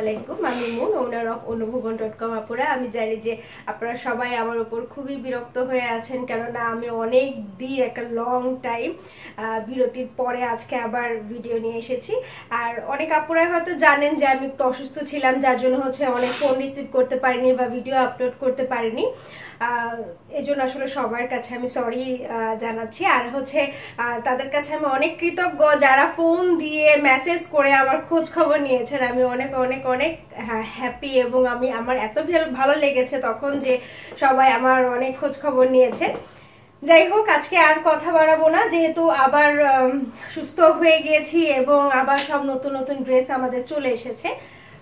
আলাইকুম আমি Moon owner of Anubhobon dot com আপুরা, আমি জানি যে আপনারা সবাই আমার ওপর খুবই বিরক্ত হয়ে আছেন, কেননা আমি অনেক দিন, একটা লং টাইম বিরতির পরে আজকে আবার ভিডিও নিয়ে এসেছি। আর অনেক আপুরাই হয়তো জানেন যে আমি একটু অসুস্থ ছিলাম, যার জন্য হচ্ছে অনেক ফোন রিসিভ করতে পারিনি বা ভিডিও আপলোড করতে পারিনি। এই জন্য আসলে সবার কাছে আমি সরি জানাচ্ছি। আর হচ্ছে তাদের কাছে আমি অনেক কৃতজ্ঞ যারা ফোন দিয়ে মেসেজ করে আমার খোঁজ খবর নিয়েছেন। আমি অনেক অনেক অনেক হ্যাপি এবং আমি, আমার এত ভালো লেগেছে তখন যে সবাই আমার অনেক খোঁজ খবর নিয়েছে। যাই হোক, আজকে আর কথা বাড়াবো না। যেহেতু আবার সুস্থ হয়ে গিয়েছি এবং আবার সব নতুন নতুন ড্রেস আমাদের চলে এসেছে।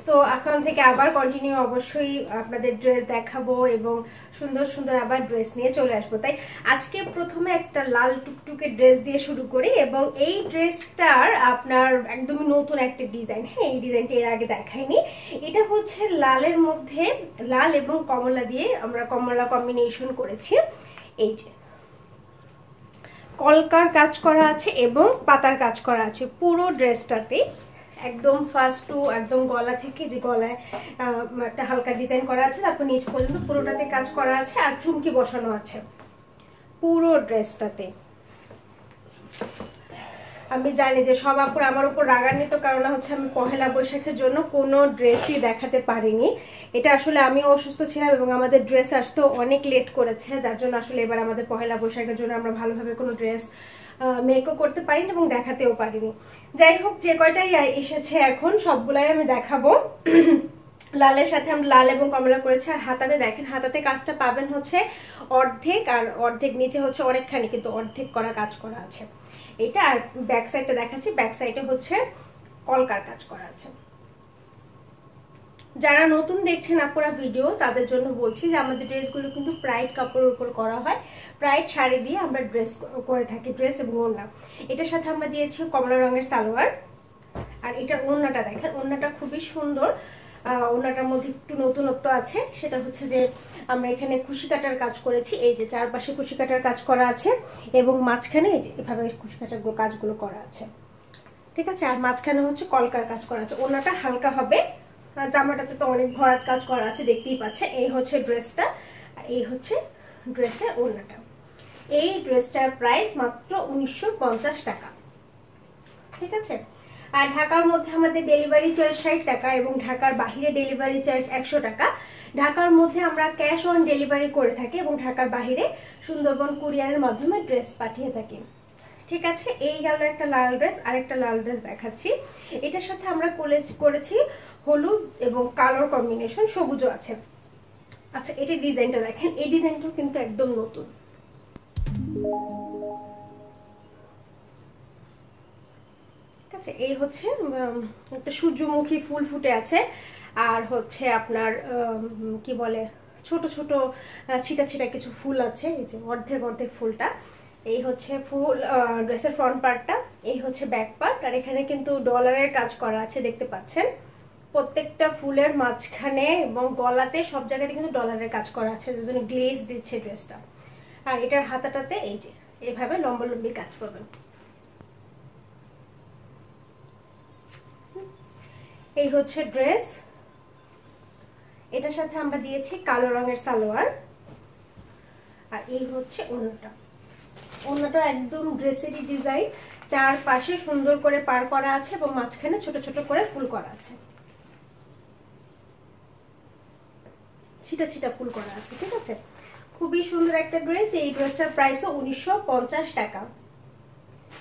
তো এখন থেকে আবার কন্টিনিউ অবশ্যই আপনাদের ড্রেস দেখাবো এবং সুন্দর সুন্দর আবার ড্রেস নিয়ে চলে আসব। তাই আজকে প্রথমে একটা লাল টুকটুকে ড্রেস দিয়ে শুরু করি এবং এই ড্রেসটার আপনার একদমই নতুন একটা ডিজাইন হ্যাঁ এই ডিজাইনটা এর আগে দেখাইনি। এটা হচ্ছে লালের মধ্যে লাল এবং কমলা দিয়ে আমরা কমলা কম্বিনেশন করেছি। এই যে। কলকার কাজ করা আছে এবং পাতার কাজ করা আছে পুরো ড্রেসটাতে একদম ফার্স্ট টু একদম গলা থেকে যে গলায় একটা হালকা ডিজাইন করা আছে, তারপর নিচ পর্যন্ত পুরোটাতে কাজ করা আছে আর চুমকি বসানো আছে। পুরো ড্রেসটাতে। আমি জানি যে সব আপুর আমার উপর রাগান্বিত কারণ হচ্ছে আমি পহেলা বৈশাখের জন্য কোনো ড্রেসই দেখাতে পারিনি। এটা আসলে আমিও অসুস্থ ছিলাম এবং আমাদের ড্রেস আসতেও অনেক লেট করেছে, যার জন্য আসলে এবার আমাদের পহেলা বৈশাখের জন্য আমরা ভালোভাবে কোনো ড্রেস মেকও করতে পারিনি এবং দেখাতেও পারিনি। যাই হোক, যে কয়টাই এসেছে এখন, সবগুলাই আমি দেখাবো। লালের সাথে আমরা লাল এবং কমলা করেছি, আর হাতাতে দেখেন, হাতাতে কাজটা পাবেন হচ্ছে অর্ধেক, আর অর্ধেক নিচে হচ্ছে অনেকখানি, কিন্তু অর্ধেক করা কাজ করা আছে। এটা আর ব্যাক সাইডটা দেখাচ্ছি ব্যাক সাইডে হচ্ছে কলকার কাজ করা আছে। যারা নতুন দেখছেন আপনারা ভিডিও তাদের জন্য বলছি যে আমাদের ড্রেসগুলো কিন্তু প্রাইড কাপড়ের উপর করা হয়। প্রাইড শাড়ি দিয়ে আমরা ড্রেস করে থাকি ড্রেস এবং ওড়না। এটার সাথে আমরা দিয়েছি কমলা রঙের সালোয়ার। আর এটার ওড়নাটা দেখেন, ওড়নাটা খুবই সুন্দর। ওনাটার মধ্যে একটু নতুনত্ব আছে। সেটা হচ্ছে যে আমরা এখানে খুশি কাটার কাজ করেছি। এই যে চারপাশে খুশি কাটার কাজ করা আছে এবং মাঝখানে এই যে এভাবে খুশি কাটার কাজগুলো করা আছে। ঠিক আছে? আর মাঝখানে হচ্ছে কলকার কাজ করা আছে। ওনাটা হালকা হবে। জামাটাতে তো অনেক ভরাট কাজ করা আছে, দেখতেই পাচ্ছে এই হচ্ছে ড্রেসটা, আর এই হচ্ছে ড্রেসের ওড়নাটা। এই ড্রেসটার প্রাইস মাত্র উনিশশো পঞ্চাশ টাকা। ঠিক আছে? আর ঢাকার মধ্যে আমাদের ডেলিভারি চার্জ ষাট টাকা এবং ঢাকার বাহিরে ডেলিভারি চার্জ একশো টাকা। ঢাকার মধ্যে আমরা ক্যাশ অন ডেলিভারি করে থাকি এবং ঢাকার বাহিরে সুন্দরবন কুরিয়ারের মাধ্যমে ড্রেস পাঠিয়ে থাকি। ঠিক আছে? এই গেল একটা লাল ড্রেস আর একটা লাল ড্রেস দেখাচ্ছি। এটার সাথে আমরা কলেজ করেছি হলুদ এবং কালোর কম্বিনেশন সবুজও আছে। আচ্ছা এটার ডিজাইনটা দেখেন। এই ডিজাইনটাও কিন্তু একদম নতুন। ঠিক আছে, এই হচ্ছে একটা সূর্যমুখী ফুল ফুটে আছে। আর হচ্ছে আপনার কি বলে, ছোট ছোট ছিটা ছিটা কিছু ফুল আছে। এই যে অর্ধেক অর্ধেক ফুলটা। এই হচ্ছে ফুল ড্রেসের ফ্রন্ট পার্টটা এই হচ্ছে ব্যাক পার্ট আর এখানে কিন্তু ডলারের কাজ করা আছে, দেখতে পাচ্ছেন। প্রত্যেকটা ফুলের মাঝখানে এবং গলাতে সব জায়গাতে কিন্তু ডলারের কাজ করা আছে যে জন্য গ্লেজ দিচ্ছে ড্রেসটা আর এটার হাতাটাতে এই যে, এভাবে লম্বলম্বি কাজ পাবেন এই হচ্ছে ড্রেস এটার সাথে আমরা দিয়েছি কালো রঙের সালোয়ার। আর এই হচ্ছে অন্যটা অন্যটা একদম ড্রেসেরই ডিজাইন চার পাশে সুন্দর করে পার করা আছে এবং মাঝখানে ছোট ছোট করে ফুল করা আছে। ছিটা ছিটা ফুল করা আছে, ঠিক আছে? খুবই সুন্দর একটা ড্রেস, এই ড্রেসটার প্রাইসও উনিশশো পঞ্চাশ টাকা।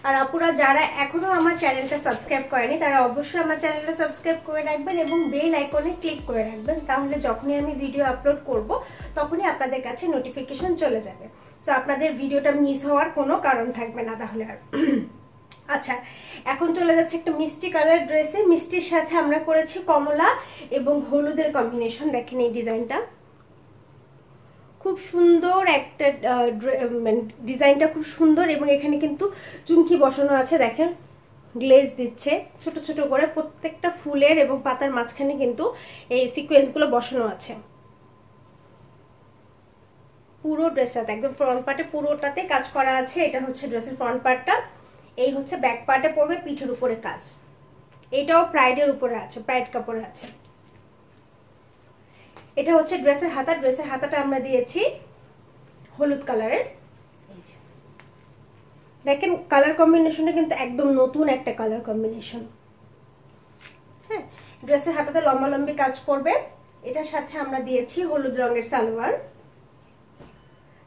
আর আপুরা যারা এখনও আমার চ্যানেলটা সাবস্ক্রাইব করেনি, তারা অবশ্যই আমার চ্যানেলটা সাবস্ক্রাইব করে রাখবেন এবং বেল আইকনে ক্লিক করে রাখবেন, তাহলে যখনই আমি ভিডিও আপলোড করব, তখনই আপনাদের কাছে নোটিফিকেশন চলে যাবে। সো আপনাদের ভিডিওটা মিস হওয়ার কোনো কারণ থাকবে না তাহলে আর। আচ্ছা এখন চলে যাচ্ছে একটা মিষ্টি কালার ড্রেসে। মিষ্টির সাথে আমরা করেছি কমলা এবং হলুদের কম্বিনেশন দেখেন এই ডিজাইনটা। খুব সুন্দর একটা ডিজাইনটা খুব সুন্দর এবং এখানে কিন্তু চুমকি বসানো আছে, দেখেন। গ্লেজ দিচ্ছে, ছোট ছোট করে প্রত্যেকটা ফুলের এবং পাতার মাঝখানে কিন্তু এই সিকোয়েন্সগুলো বসানো আছে। পুরো ড্রেসটাতে, একদম ফ্রন্ট পার্টে পুরোটাতে কাজ করা আছে, এটা হচ্ছে ড্রেসের ফ্রন্ট পার্টটা এই হচ্ছে ব্যাক পার্টে পড়বে পিঠের উপরে কাজ। এটাও প্রাইডের উপরে আছে প্রাইড কাপড়ে আছে। এটা হচ্ছে ড্রেসের হাতা, ড্রেসের হাতাটা আমরা দিয়েছি হলুদ কালারের। দেখেন কালার কম্বিনেশনটা কিন্তু একদম নতুন একটা কালার কম্বিনেশন হ্যাঁ ড্রেসের হাতাতে লম্বা লম্বি কাজ করবে। এটার সাথে আমরা দিয়েছি হলুদ রঙের সালোয়ার।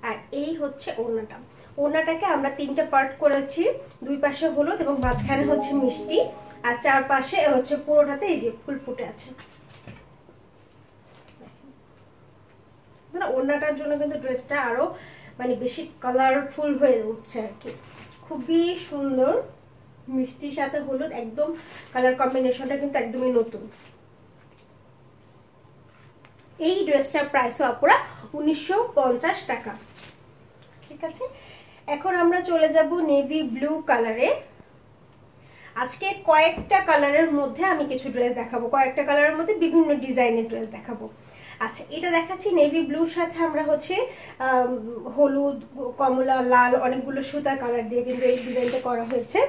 আর এই হচ্ছে ওড়নাটা। ওড়নাটাকে আমরা তিনটা পার্ট করেছি। দুই পাশে হলুদ এবং মাঝখানে হচ্ছে মিষ্টি। আর চার পাশে হচ্ছে পুরোটাতে এই যে ফুল ফুটে আছে। ওড়নাটার জন্য কিন্তু ড্রেসটা আরও মানে বেশি কালারফুল হয়ে উঠছে আর কি। খুবই সুন্দর মিষ্টির সাথে হলুদ, একদম কালার কম্বিনেশনটা কিন্তু একদমই নতুন। এই ড্রেসটার প্রাইসও আপুরা উনিশশো পঞ্চাশ টাকা। ঠিক আছে? এখন আমরা চলে যাব নেভি ব্লু কালারে আজকে কয়েকটা কালারের মধ্যে আমি কিছু ড্রেস দেখাবো। কয়েকটা কালারের মধ্যে বিভিন্ন ডিজাইনের ড্রেস দেখাবো। আচ্ছা এটা দেখাচ্ছি। নেভি ব্লুর সাথে আমরা হচ্ছে হলুদ, কমলা, লাল অনেকগুলো সুতা কালার দিয়ে কিন্তু এই ডিজাইনটা করা হয়েছে।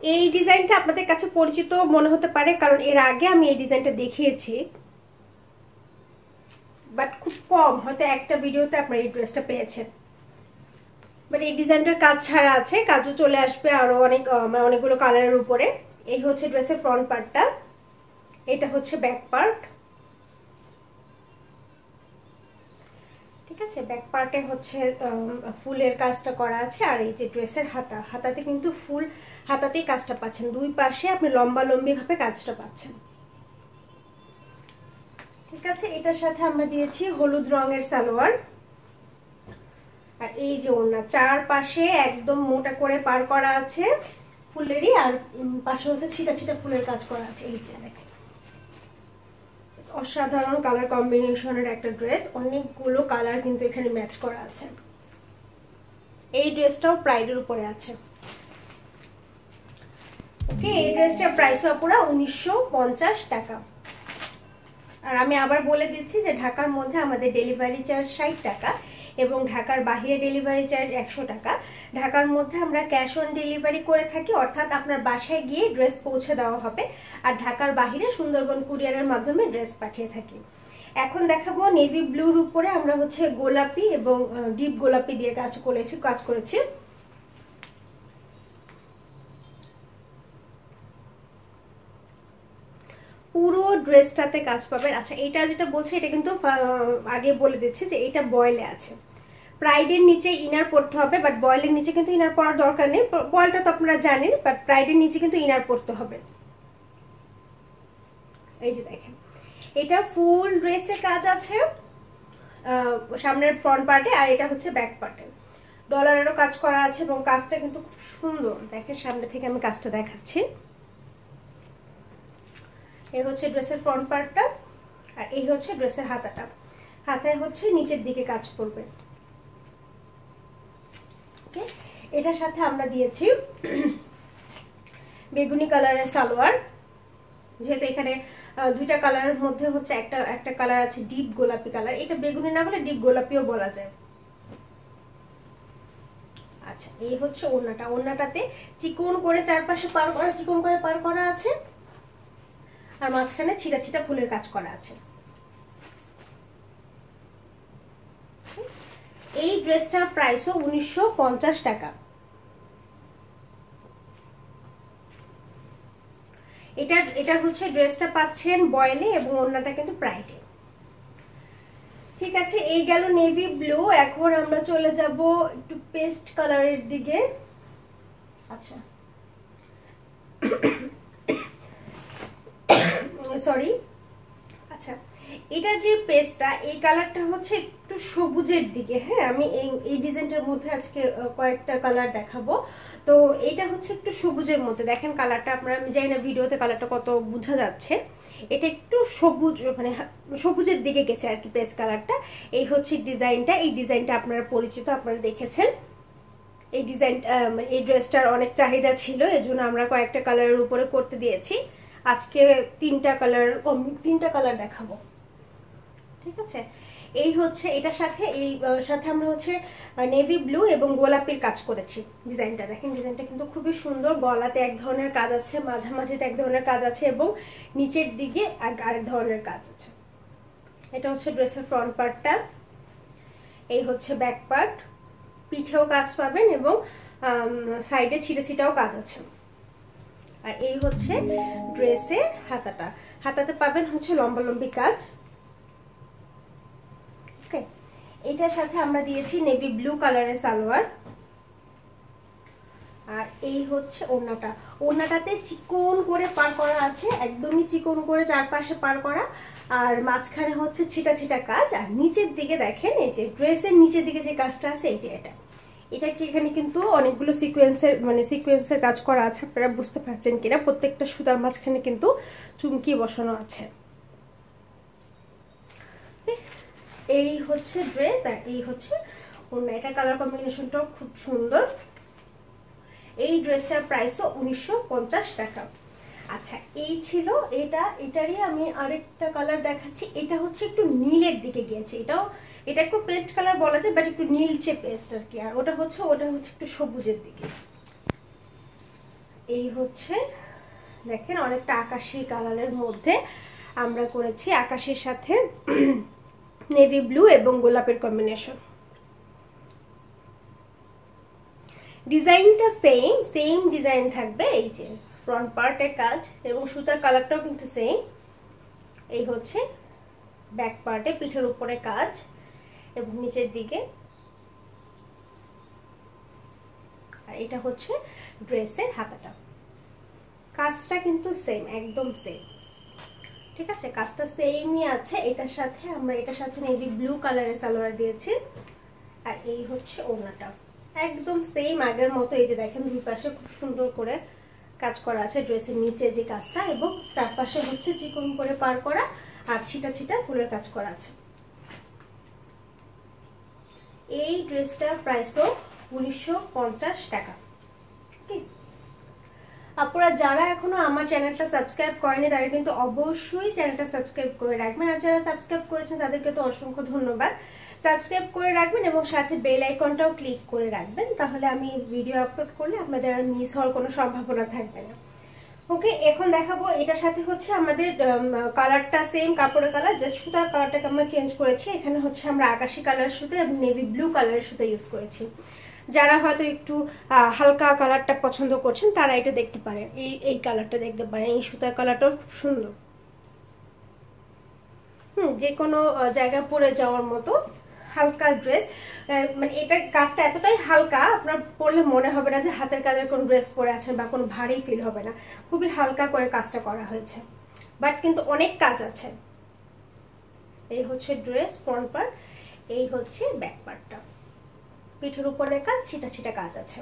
এই ডিজাইনটা আপনাদের কাছে পরিচিত মনে হতে পারে, কারণ এর আগে আমি এই ডিজাইনটা দেখিয়েছি। বাট খুব কম, হয়তো একটা ভিডিওতে আপনারা এই ড্রেসটা পেয়েছেন। বাট এই ডিজাইনটার কাজ ছাড়া আছে, কাজও চলে আসবে আরও অনেক মানে অনেকগুলো কালারের উপরে। এই হচ্ছে ড্রেসের ফ্রন্ট পার্টটা এটা হচ্ছে ব্যাক পার্ট ঠিক আছে? ব্যাক পার্টে হচ্ছে ফুলের কাজটা করা আছে, আর এই যে ড্রেসের হাতা, হাতাতে কিন্তু ফুল, হাতাতেই কাজটা পাচ্ছেন। দুই পাশে আপনি লম্বা লম্বি ভাবে কাজটা পাচ্ছেন। ঠিক আছে? এটার সাথে আমরা দিয়েছি হলুদ রঙের সালোয়ার। আর এই যে ওনা চার পাশে একদম মোটা করে পার করা আছে ফুলেরই, আর পাশে হচ্ছে ছিটা ছিটা ফুলের কাজ করা আছে। এই যে দেখেন। অসাধারণ কালার কম্বিনেশনের একটা ড্রেস অনেকগুলো কালার কিন্তু এখানে ম্যাচ করা আছে। এই ড্রেসটাও প্রাইডের উপরে আছে। ওকে এই ড্রেসটার প্রাইস পুরো উনিশশো টাকা। আর আমি আবার বলে দিচ্ছি যে ঢাকার মধ্যে আমাদের ডেলিভারি চার্জ ষাট টাকা এবং ঢাকার বাহিরে ডেলিভারি চার্জ একশো টাকা। ঢাকার মধ্যে আমরা ক্যাশ অন ডেলিভারি করে থাকি, অর্থাৎ আপনার বাসায় গিয়ে ড্রেস পৌঁছে দেওয়া হবে। আর ঢাকার বাহিরে সুন্দরবন কুরিয়ারের মাধ্যমে ড্রেস পাঠিয়ে থাকি। এখন দেখাবো নেভি ব্লুর উপরে আমরা হচ্ছে গোলাপি এবং ডিপ গোলাপি দিয়ে কাজ করেছি কাজ করেছি। পুরো ড্রেসটাতে কাজ পাবেন। আচ্ছা এটা যেটা বলছে, এটা কিন্তু আগে বলে দিচ্ছি যে এটা বয়েলে আছে। প্রাইডের নিচে ইনার পড়তে হবে বাট বয়েলের নিচে কিন্তু ইনার পড়ার দরকার নেই। বয়েলটা তো আপনারা জানেন বাট প্রাইডের নিচে কিন্তু ইনার পড়তে হবে। এই যে দেখেন। এটা ফুল ড্রেসে কাজ আছে সামনের ফ্রন্ট পার্টে আর এটা হচ্ছে ব্যাক পার্টে ডলারেরও কাজ করা আছে এবং কাজটা কিন্তু খুব সুন্দর। দেখেন, সামনে থেকে আমি কাজটা দেখাচ্ছি। এই হচ্ছে ড্রেসের ফ্রন্ট পার্টটা আর এই হচ্ছে ড্রেসের হাতাটা। হাতায় হচ্ছে নিচের দিকে কাজ করবে। ওকে এটার সাথে আমরা দিয়েছি বেগুনি কালারের সালোয়ার। যেহেতু এখানে দুইটা কালারের মধ্যে হচ্ছে একটা একটা কালার আছে ডিপ গোলাপি কালার। এটা বেগুনি না বলে ডিপ গোলাপিও বলা যায়। আচ্ছা এই হচ্ছে ওড়নাটা। ওড়নাটাতে চিকন করে চারপাশে পার করা, চিকন করে পার করা আছে। আর মাঝখানে ছিটা ছিটা ফুলের কাজ করা আছে। এই ড্রেসটার প্রাইসও উনিশশো পঞ্চাশ টাকা। এটা এটা হচ্ছে ড্রেসটা পাচ্ছেন বয়েলে এবং অন্যটা কিন্তু প্রাইডে। ঠিক আছে, এই গেল নেভি ব্লু। এখন আমরা চলে যাব একটু পেস্ট কালারের দিকে। আচ্ছা। সরি আচ্ছা এটার যে পেস্টটা এই কালারটা হচ্ছে একটু সবুজের দিকে হ্যাঁ? আমি এই এই ডিজাইনটার মধ্যে আজকে কয়েকটা কালার দেখাবো। তো এটা হচ্ছে একটু সবুজের মধ্যে। দেখেন কালারটা আপনারা আমি জানি না ভিডিওতে কালারটা কত বোঝা যাচ্ছে। এটা একটু সবুজ মানে সবুজের দিকে গেছে আর কি পেস্ট কালারটা এই হচ্ছে ডিজাইনটা এই ডিজাইনটা আপনারা পরিচিত, আপনারা দেখেছেন। এই ডিজাইন এই ড্রেসটার অনেক চাহিদা ছিল, এজন্য আমরা কয়েকটা কালারের উপরে করতে দিয়েছি। আজকে তিনটা কালার তিনটা কালার দেখাবো। ঠিক আছে? এই হচ্ছে, এটার সাথে, এই সাথে আমরা হচ্ছে নেভি ব্লু এবং গোলাপির কাজ করেছি ডিজাইনটা। দেখেন, ডিজাইনটা কিন্তু খুবই সুন্দর। গলাতে এক ধরনের কাজ আছে, মাঝামাঝিতে এক ধরনের কাজ আছে এবং নিচের দিকে আরেক ধরনের কাজ আছে। এটা হচ্ছে ড্রেসের ফ্রন্ট পার্টটা এই হচ্ছে ব্যাক পার্ট পিঠেও কাজ পাবেন এবং সাইডে ছিটে ছিটাও কাজ আছে। আর এই হচ্ছে ড্রেসের হাতাটা। হাতাতে পাবেন হচ্ছে লম্বা লম্বি কাজ এটার সাথে আমরা দিয়েছি নেভি ব্লু কালারের সালোয়ার। আর এই হচ্ছে ওড়নাটা। ওড়নাটাতে চিকন করে পার করা আছে, একদমই চিকন করে চারপাশে পার করা। আর মাঝখানে হচ্ছে ছিটা ছিটা কাজ। আর নিচের দিকে দেখেন, এই যে ড্রেসের নিচের দিকে যে কাজটা আছে এইটা এটা। এটা কি এখানে কিন্তু অনেকগুলো সিকোয়েন্সের মানে সিকোয়েন্সের কাজ করা আছে, আপনারা বুঝতে পারছেন কিনা? প্রত্যেকটা সুতার মাঝখানে কিন্তু চুমকি বসানো আছে। এই হচ্ছে ড্রেস আর এই হচ্ছে অন্য এটা কালার কম্বিনেশনটাও খুব সুন্দর। এই ড্রেসটার প্রাইসও উনিশশো টাকা। আচ্ছা এই ছিল এটা, এটারই আমি আরেকটা কালার দেখাচ্ছি। এটা হচ্ছে একটু নীলের দিকে গিয়েছে। এটাও, এটা একটু পেস্ট কালার বলা যায় বাট একটু নীলচে পেস্ট আর কি। আর ওটা হচ্ছে ওটা হচ্ছে একটু সবুজের দিকে। এই হচ্ছে, দেখেন অনেকটা আকাশি কালারের মধ্যে আমরা করেছি আকাশের সাথে নেভি ব্লু এবং গোলাপের কম্বিনেশন ডিজাইনটা সেম সেম ডিজাইন থাকবে, এই যে। ফ্রন্ট পার্টের কাজ এবং সুতার কালারটাও কিন্তু সেম এই হচ্ছে ব্যাক পার্টে পিঠের উপরে কাজ এবং নিচের দিকে। আর এটা হচ্ছে ড্রেসের হাতাটা। কাজটা কিন্তু সেম একদম সেম ঠিক আছে? কাজটা সেমই আছে। এটার সাথে আমরা, এটার সাথে নেভি ব্লু কালারের সালোয়ার দিয়েছি। আর এই হচ্ছে ওনাটা একদম সেম আগের মতো, এই যে দেখেন দুই পাশে খুব সুন্দর করে কাজ করা আছে, ড্রেসের নিচে যে কাজটা এবং চারপাশে হচ্ছে চিকন করে পার করা আর ছিটা ছিটা ফুলের কাজ করা আছে। এই ড্রেসটার প্রাইসও উনিশশো টাকা। আপনারা যারা এখনও আমার চ্যানেলটা সাবস্ক্রাইব করেনি, তারা কিন্তু অবশ্যই চ্যানেলটা সাবস্ক্রাইব করে রাখবেন। আর যারা সাবস্ক্রাইব করেছেন, তাদেরকে তো অসংখ্য ধন্যবাদ। সাবস্ক্রাইব করে রাখবেন এবং সাথে বেল আইকনটাও ক্লিক করে রাখবেন, তাহলে আমি ভিডিও আপলোড করলে আপনাদের আর মিস হওয়ার কোনো সম্ভাবনা থাকবে না। ওকে এখন দেখাবো, এটার সাথে হচ্ছে আমাদের কালারটা সেম কাপড়ের কালার জাস্ট সুতার কালারটাকে আমরা চেঞ্জ করেছি। এখানে হচ্ছে আমরা আকাশি কালার সুতো এবং নেভি ব্লু কালারের সুতো ইউজ করেছি। যারা হয়তো একটু হালকা কালারটা পছন্দ করছেন, তারা এটা দেখতে পারেন। এই এই কালারটা দেখতে পারেন, এই সুতার কালারটাও খুব সুন্দর। হুম যে কোনো জায়গায় পরে যাওয়ার মতো। হালকা ড্রেস মানে এটা কাজটা এতটাই হালকা, আপনার পরলে মনে হবে না যে হাতের কাজের কোনো ড্রেস পরে আছেন বা কোনো ভারী ফিল হবে না। খুবই হালকা করে কাজটা করা হয়েছে। বাট কিন্তু অনেক কাজ আছে। এই হচ্ছে ড্রেস ফ্রন্ট পার্ট এই হচ্ছে ব্যাক পার্টটা পিঠের উপরে কাজ, ছিটা ছিটা কাজ আছে।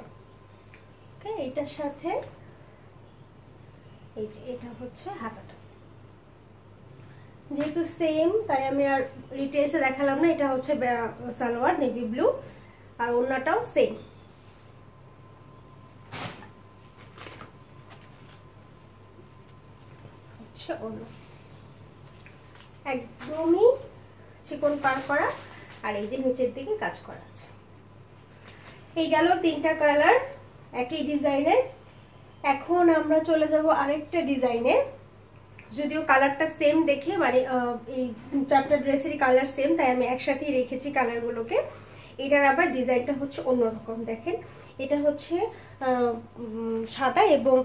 ওকে এইটার সাথে, এই যে, এটা হচ্ছে হাতাটা। যেহেতু সেম তাই আমি আর রিটেলসে দেখালাম না, এটা হচ্ছে সালোয়ার নেভি ব্লু আর অন্যটাও সেম অন্য একদমই চিকন পার করা, আর এই যে নিচের দিকে কাজ করা আছে। এই গেল তিনটা কালার একই ডিজাইনের এখন আমরা চলে যাব আরেকটা ডিজাইনে যদিও কালারটা সেম দেখে মানে এই চারটা ড্রেসেরই কালার সেম তাই আমি একসাথেই রেখেছি কালারগুলোকে এটার আবার ডিজাইনটা হচ্ছে অন্যরকম, দেখেন। এটা হচ্ছে সাদা এবং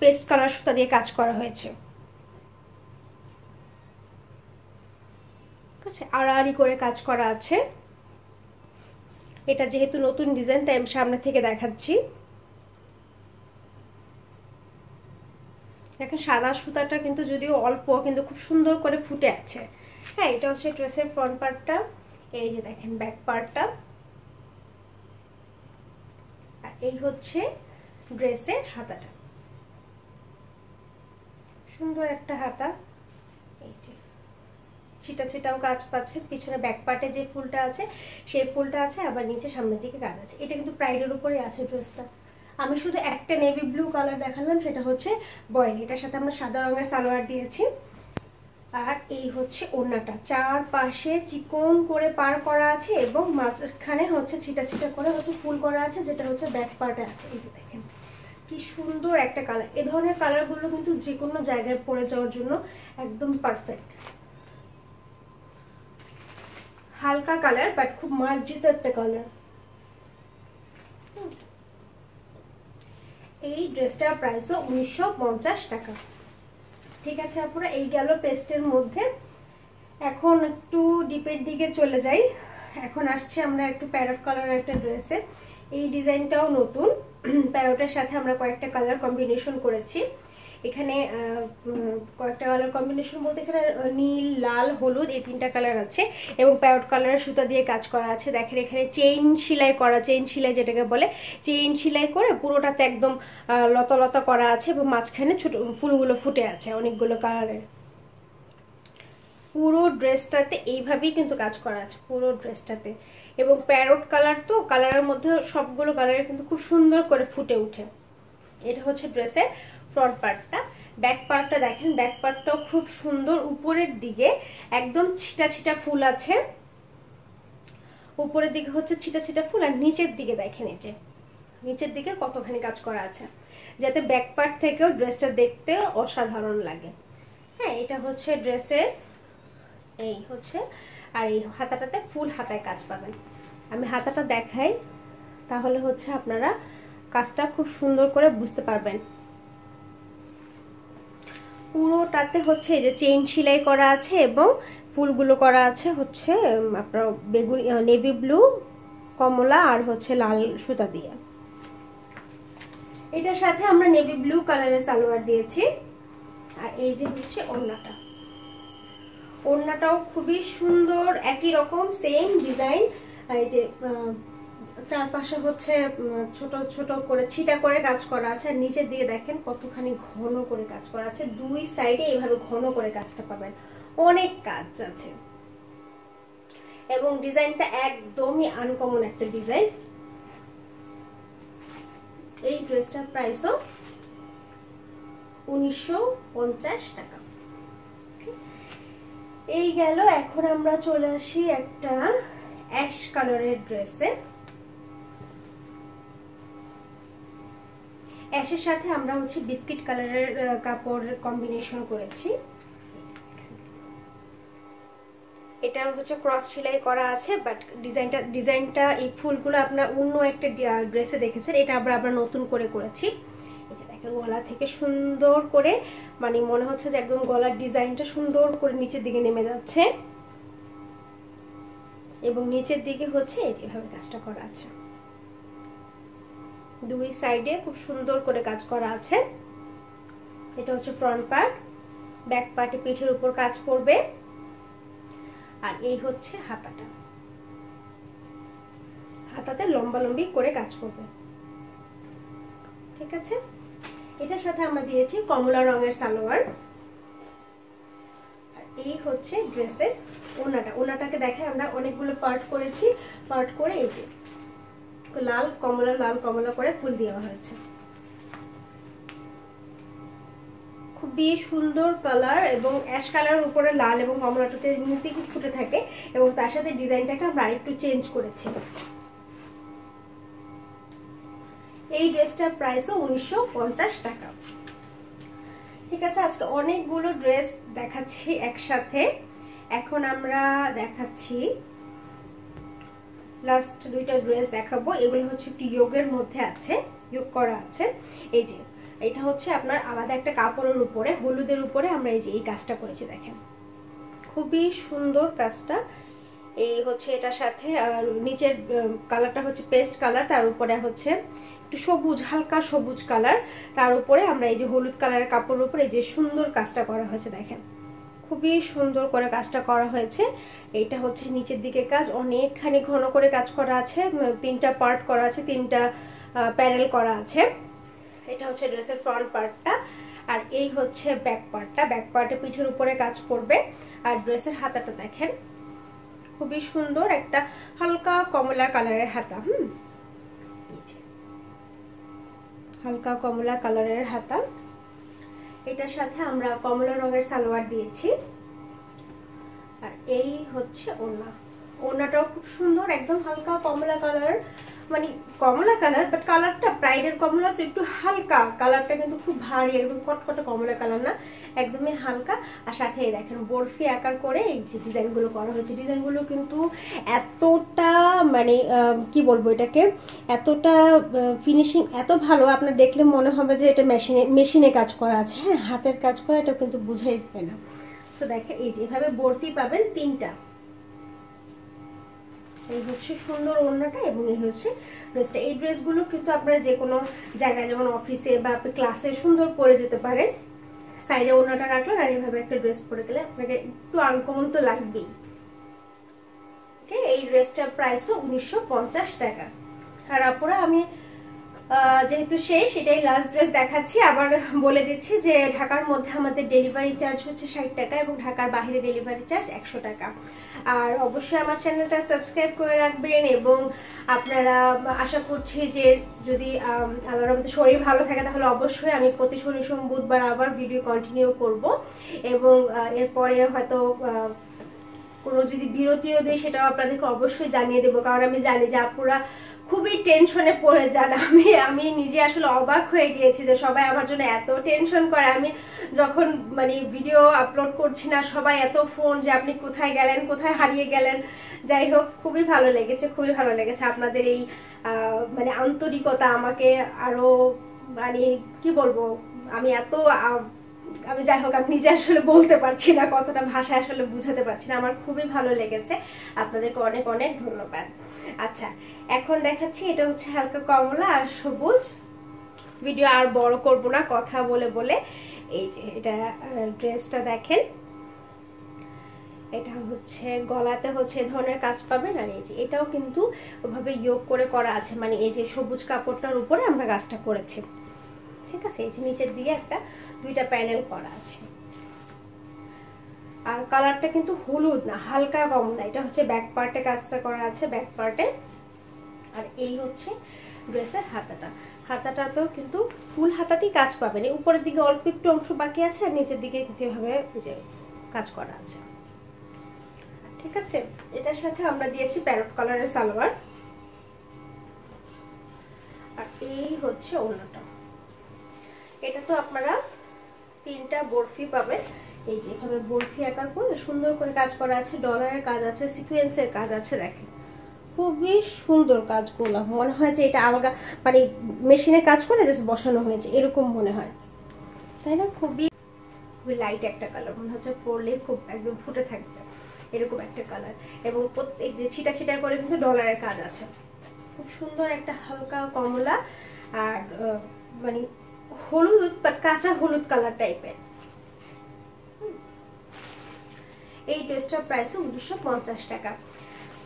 পেস্ট কালার সুতা দিয়ে কাজ করা হয়েছে। আছে, আড়াআড়ি করে কাজ করা আছে। এটা যেহেতু নতুন ডিজাইন, তাই আমি সামনে থেকে দেখাচ্ছি। দেখেন সাদা সুতাটা কিন্তু যদিও অল্প, কিন্তু খুব সুন্দর করে ফুটে আছে। হ্যাঁ এটা হচ্ছে ড্রেসের ফ্রন্ট পার্টটা এই যে দেখেন ব্যাক পার্টটা আর এই হচ্ছে ড্রেসের হাতাটা। সুন্দর একটা হাতা। এই যে ছিটা ছিটাও কাজ পাচ্ছে। পিছনে ব্যাক পার্টে যে ফুলটা আছে, সেই ফুলটা আছে, আবার নিচে সামনের দিকে কাজ আছে। এটা কিন্তু প্রাইডের উপরে আছে ড্রেসটা। আমি শুধু একটা নেভি ব্লু কালার দেখালাম, সেটা হচ্ছে বয়েল এটার সাথে আমরা সাদা রঙের সালোয়ার দিয়েছি। আর এই হচ্ছে ওড়নাটা। চার পাশে চিকন করে পার করা আছে এবং মাঝখানে হচ্ছে ছিটা ছিটা করে হচ্ছে ফুল করা আছে, যেটা হচ্ছে ব্যাক পার্টে আছে। এই যে দেখেন, কি সুন্দর একটা কালার এ ধরনের কালারগুলো কিন্তু যে কোনো জায়গায় পরে যাওয়ার জন্য একদম পারফেক্ট হালকা কালার বাট খুব মার্জিত একটা কালার এই ড্রেসটার প্রাইসও উনিশশো টাকা। ঠিক আছে আপনারা এই গেল পেস্টের মধ্যে। এখন একটু ডিপের দিকে চলে যাই। এখন আসছে আমরা একটু প্যারট কালারের একটা ড্রেসে। এই ডিজাইনটাও নতুন। প্যারটের সাথে আমরা কয়েকটা কালার কম্বিনেশন করেছি। এখানে কয়েকটা কালার কম্বিনেশন বলতে এখানে নীল, লাল, হলুদ, এই তিনটা কালার আছে। এবং প্যারট কালারের সুতা দিয়ে কাজ করা আছে। দেখেন এখানে চেইন সেলাই করা চেইন সেলাই যেটাকে বলে চেইন সেলাই করে পুরোটাতে একদম লতা লতা করা আছে এবং মাঝখানে ছোট ফুলগুলো ফুটে আছে অনেকগুলো কালারের পুরো ড্রেসটাতে এইভাবেই কিন্তু কাজ করা আছে, পুরো ড্রেসটাতে এবং প্যারট কালার তো কালারের মধ্যে সবগুলো কালারে কিন্তু খুব সুন্দর করে ফুটে উঠে এটা হচ্ছে ড্রেসের ফ্রন্ট পার্টটা ব্যাক পার্টটা দেখেন ব্যাক পার্টটাও খুব সুন্দর উপরের দিকে একদম ছিটা ছিটা ফুল আছে। উপরের দিকে হচ্ছে ছিটা ছিটা ফুল আর নিচের দিকে দেখেন এই যে। নিচের দিকে কতখানি কাজ করা আছে। যাতে ব্যাক পার্ট থেকেও ড্রেসটা দেখতে অসাধারণ লাগে। হ্যাঁ এটা হচ্ছে ড্রেসের এই হচ্ছে, আর এই হাতাটাতে ফুল হাতায় কাজ পাবেন। আমি হাতাটা দেখাই, তাহলে হচ্ছে আপনারা কাজটা খুব সুন্দর করে বুঝতে পারবেন। পুরোটাতে হচ্ছে যে চেইন সেলাই করা আছে এবং ফুলগুলো করা আছে হচ্ছে আপনার বেগুন নেভি ব্লু কমলা আর হচ্ছে লাল সুতা দিয়ে। এটার সাথে আমরা নেভি ব্লু কালারের সালোয়ার দিয়েছি। আর এই যে হচ্ছে ওড়নাটা। ওড়নাটাও খুবই সুন্দর, একই রকম সেম ডিজাইন এই যে চারপাশে হচ্ছে ছোট ছোট করে ছিটা করে কাজ করা আছে। আর নিচের দিকে দেখেন কতখানি ঘন করে কাজ করা আছে। দুই সাইডে এইভাবে ঘন করে কাজটা পাবেন অনেক কাজ আছে। এবং ডিজাইনটা একদমই আনকমন একটা ডিজাইন। এই ড্রেসটার প্রাইসও উনিশশো পঞ্চাশ টাকা। এই গেল, এখন আমরা চলে আসি একটা অ্যাশ কালারের ড্রেসে অ্যাশের সাথে আমরা হচ্ছে বিস্কিট কালারের কাপড় কম্বিনেশন করেছি। এটা হচ্ছে ক্রস সেলাই করা আছে বাট ডিজাইনটা ডিজাইনটা এই ফুলগুলো আপনার অন্য একটা ড্রেসে দেখেছেন, এটা আমরা আবার নতুন করে করেছি। এটা গলা থেকে সুন্দর করে মানে মনে হচ্ছে যে একদম গলার ডিজাইনটা সুন্দর করে নিচের দিকে নেমে যাচ্ছে। এবং নিচের দিকে হচ্ছে, এই যেভাবে কাজটা করা আছে। দুই সাইডে খুব সুন্দর করে কাজ করা আছে। এটা হচ্ছে ফ্রন্ট পার্ট ব্যাক পার্টে পিঠের উপর কাজ করবে। আর এই হচ্ছে হাতাটা। হাতাতে লম্বা লম্বি করে কাজ করবে। ঠিক আছে? এটার সাথে আমরা দিয়েছি কমলা রঙের সালোয়ার। আর এই হচ্ছে ড্রেসের ওনাটা। ওনাটাকে দেখে আমরা অনেকগুলো পার্ট করেছি। পার্ট করে এই যে লাল কমলা লাল কমলা করে ফুল দেওয়া হয়েছে। খুবই সুন্দর কালার এবং অ্যাশ কালারের উপরে লাল এবং কমলাটাতে এমনিতেই খুব ফুটে থাকে এবং তার সাথে ডিজাইনটাকে আমরা আরেকটু চেঞ্জ করেছি। এই ড্রেসটার প্রাইসও উনিশশো পঞ্চাশ টাকা। ঠিক আছে, আজকে অনেকগুলো ড্রেস দেখাচ্ছি একসাথে। এখন আমরা দেখাচ্ছি লাস্ট দুইটা ড্রেস দেখাবো, এগুলো হচ্ছে একটু যোগের মধ্যে আছে যোগ করা আছে। এই যে, এটা হচ্ছে আপনার আলাদা একটা কাপড়ের উপরে, হলুদের উপরে আমরা এই যে, এই কাজটা করেছি, দেখেন। খুবই সুন্দর কাজটা। এই হচ্ছে এটার সাথে, আর নিচের কালারটা হচ্ছে পেস্ট কালার তার উপরে হচ্ছে একটু সবুজ, হালকা সবুজ কালার তার উপরে আমরা এই যে হলুদ কালারের কাপড়ের উপরে এই যে সুন্দর কাজটা করা হয়েছে, দেখেন। খুবই সুন্দর করে কাজটা করা হয়েছে। এটা হচ্ছে নিচের দিকে কাজ। অনেকখানি ঘন করে কাজ করা আছে। তিনটা পার্ট করা আছে, তিনটা প্যানেল করা আছে। এটা হচ্ছে ড্রেসের ফ্রন্ট পার্টটা আর এই হচ্ছে ব্যাক পার্টটা ব্যাক পার্টে পিঠের উপরে কাজ করবে। আর ড্রেসের হাতাটা দেখেন। খুবই সুন্দর একটা হালকা কমলা কালারের হাতা, হুম? হালকা কমলা কালারের হাতা। এটার সাথে আমরা কমলা রঙের সালোয়ার দিয়েছি। আর এই হচ্ছে ওনা ওনাটাও খুব সুন্দর, একদম হালকা কমলা কালার। মানে কমলা কালার বাট কালারটা ব্রাইডের তো একটু হালকা। কালারটা কিন্তু খুব ভারী, একদম কটকটে কমলা কালার না, একদমই হালকা। আর সাথে দেখেন, বরফি আকার করে এই যে ডিজাইনগুলো করা হয়েছে। ডিজাইনগুলো কিন্তু এতটা মানে কি বলব এটাকে? এতটা ফিনিশিং এত ভালো, আপনার দেখলে মনে হবে যে এটা মেশিনে মেশিনে কাজ করা আছে। হ্যাঁ হাতের কাজ করা এটা কিন্তু বুঝাই দেবে না। তো দেখেন, এই যে এভাবে বরফি পাবেন তিনটা। এই হচ্ছে সুন্দর ওড়নাটা এবং এই হচ্ছে ড্রেসটা এই ড্রেসগুলো কিন্তু আপনারা যে কোনো জায়গায়, যেমন অফিসে বা ক্লাসে সুন্দর পরে যেতে পারেন। সাইডে ওড়নাটা রাখলেন আর এইভাবে একটা ড্রেস পরে গেলে আপনাকে একটু আনকমন তো লাগবেই। এই ড্রেসটার প্রাইসও উনিশশো টাকা। আর আপুরা, আমি যেহেতু শেষ, এটাই লাস্ট ড্রেস দেখাচ্ছি। আবার বলে দিচ্ছি যে ঢাকার মধ্যে আমাদের ডেলিভারি চার্জ হচ্ছে ষাট টাকা এবং ঢাকার বাইরে ডেলিভারি চার্জ একশো টাকা। আর অবশ্যই আমার চ্যানেলটা সাবস্ক্রাইব করে রাখবেন এবং আপনারা, আশা করছি যে যদি আল্লাহর মধ্যে শরীর ভালো থাকে, তাহলে অবশ্যই আমি প্রতি শনি, সোম, বুধবার আবার ভিডিও কন্টিনিউ করব। এবং এরপরে হয়তো কোনো যদি বিরতিও দিই সেটাও আপনাদেরকে অবশ্যই জানিয়ে দেবো। কারণ আমি জানি যে আপুরা খুবই টেনশনে পড়ে যান। আমি আমি নিজে আসলে অবাক হয়ে গিয়েছি যে সবাই আমার জন্য এত টেনশন করে। আমি যখন মানে ভিডিও আপলোড করছি না, সবাই এত ফোন যে আপনি কোথায় গেলেন, কোথায় হারিয়ে গেলেন? যাই হোক, খুবই ভালো লেগেছে, খুবই ভালো লেগেছে। আপনাদের এই মানে আন্তরিকতা আমাকে আরও মানে কি বলব? আমি এত আমি যাই হোক, আমি নিজে আসলে বলতে পারছি না, কতটা ভাষা আসলে বুঝাতে পারছি না। আমার খুবই ভালো লেগেছে। আপনাদেরকে অনেক অনেক ধন্যবাদ। আচ্ছা এখন দেখাচ্ছি এটা হচ্ছে হালকা কমলা আর সবুজ। ভিডিও আর বড় করব না, কথা বলে বলে। এই যে, এটা ড্রেসটা দেখেন। এটা হচ্ছে, গলাতে হচ্ছে ধরনের কাজ পাবেন। আর এই যে, এটাও কিন্তু ওভাবে যোগ করে করা আছে। মানে এই যে সবুজ কাপড়টার উপরে আমরা কাজটা করেছি। ঠিক আছে? এই যে নিচের দিকে একটা দুইটা প্যানেল করা আছে। আর কালারটা কিন্তু হলুদ না, হালকা কমলা এটা হচ্ছে ব্যাক পার্টে কাজটা করা আছে ব্যাক পার্টে আর এই হচ্ছে ড্রেসের হাতাটা। হাতাটা তো কিন্তু ফুল হাতাতেই কাজ পাবেন উপরের দিকে অল্প একটু অংশ বাকি আছে আর নিচের দিকে এভাবে যে কাজ করা আছে। ঠিক আছে? এটার সাথে আমরা দিয়েছি প্যারট কালারের সালোয়ার। আর এই হচ্ছে অন্যটা এটা তো আপনারা তিনটা বরফি পাবেন এই যে এখানে বরফি আকার করে সুন্দর করে কাজ করা আছে ডলারের কাজ আছে সিকুয়েন্সের কাজ আছে, দেখেন। খুবই সুন্দর কাজগুলো মনে হয় যে এটা আলাদা মানে মেশিনে কাজ করে জাস্ট বসানো হয়েছে, এরকম মনে হয়। তাই না? খুবই খুবই লাইট একটা কালার মনে হচ্ছে পরলে খুব একদম ফুটে থাকবে, এরকম একটা কালার এবং প্রত্যেক যে ছিটা ছিটা করে কিন্তু ডলারের কাজ আছে। খুব সুন্দর একটা হালকা কমলা আর মানে হলুদ বাট কাঁচা হলুদ কালার টাইপের এই ড্রেসটার প্রাইস উনিশশো পঞ্চাশ টাকা।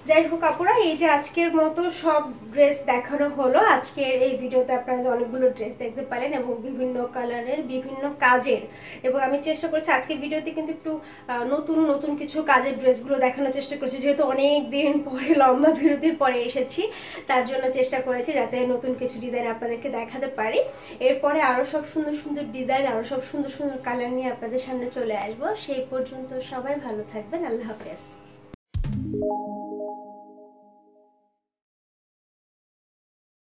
যাই হোক আপুরা, এই যে আজকের মতো সব ড্রেস দেখানো হলো। আজকের এই ভিডিওতে আপনারা অনেকগুলো ড্রেস দেখতে পারেন এবং বিভিন্ন কালারের বিভিন্ন কাজের। এবং আমি চেষ্টা করছি আজকের ভিডিওতে কিন্তু একটু নতুন নতুন কিছু কাজের ড্রেসগুলো দেখানোর চেষ্টা করেছি। যেহেতু অনেক দিন পরে, লম্বা বিরতির পরে এসেছি, তার জন্য চেষ্টা করেছি যাতে নতুন কিছু ডিজাইন আপনাদেরকে দেখাতে পারি। এরপরে আরও সব সুন্দর সুন্দর ডিজাইন আরও সব সুন্দর সুন্দর কালার নিয়ে আপনাদের সামনে চলে আসব। সেই পর্যন্ত সবাই ভালো থাকবেন। আল্লাহ হাফেজ।